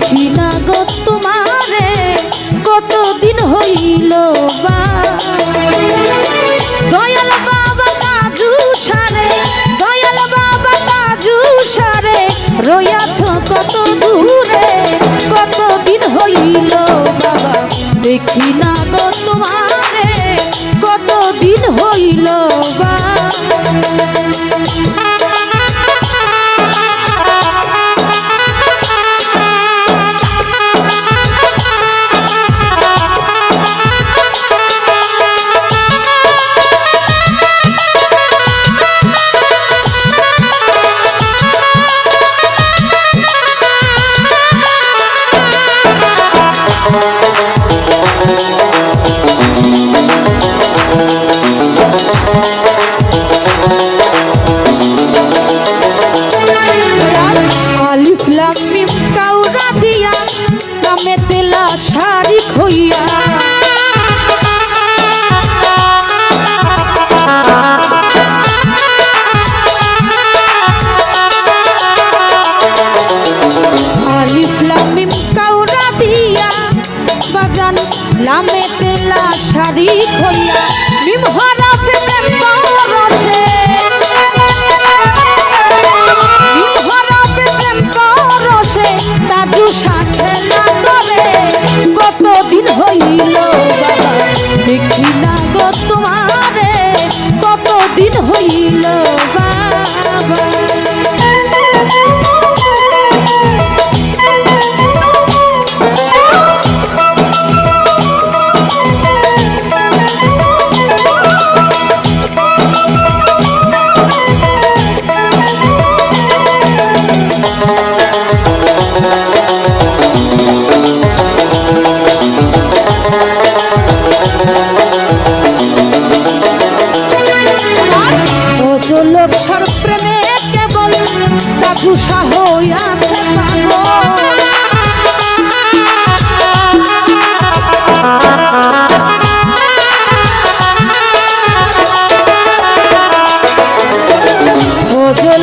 দেখি না গো তোমারে কত দিন হইল বা। দয়াল বাবা সারে, দয়াল বাবা কাজু রইয়াছ কত দূরে কত দিন হইল দেখি না গো তোমারে কত হইল লামে তেলা শাড়ি খোলা নিমহারা প্রেম প্রেম পরশে তাজু সাথে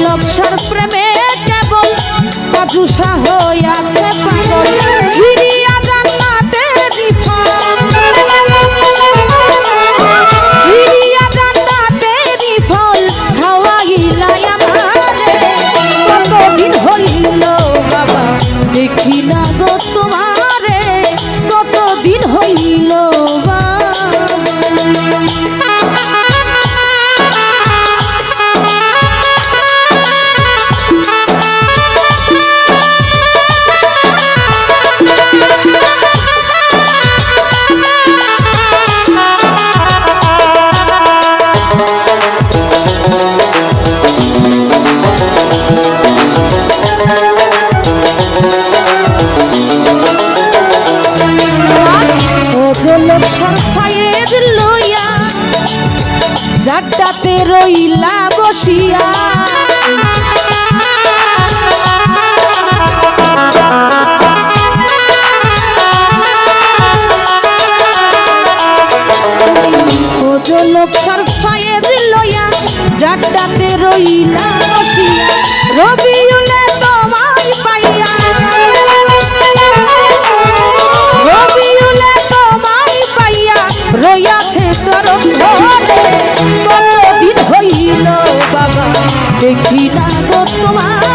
লোক সর প্রেমে কেবল পাজু শাহ জাড্ডাতে রইলা বসিয়া। রইলা বসিয়া। রবিউলে দেখি না গো তোমারে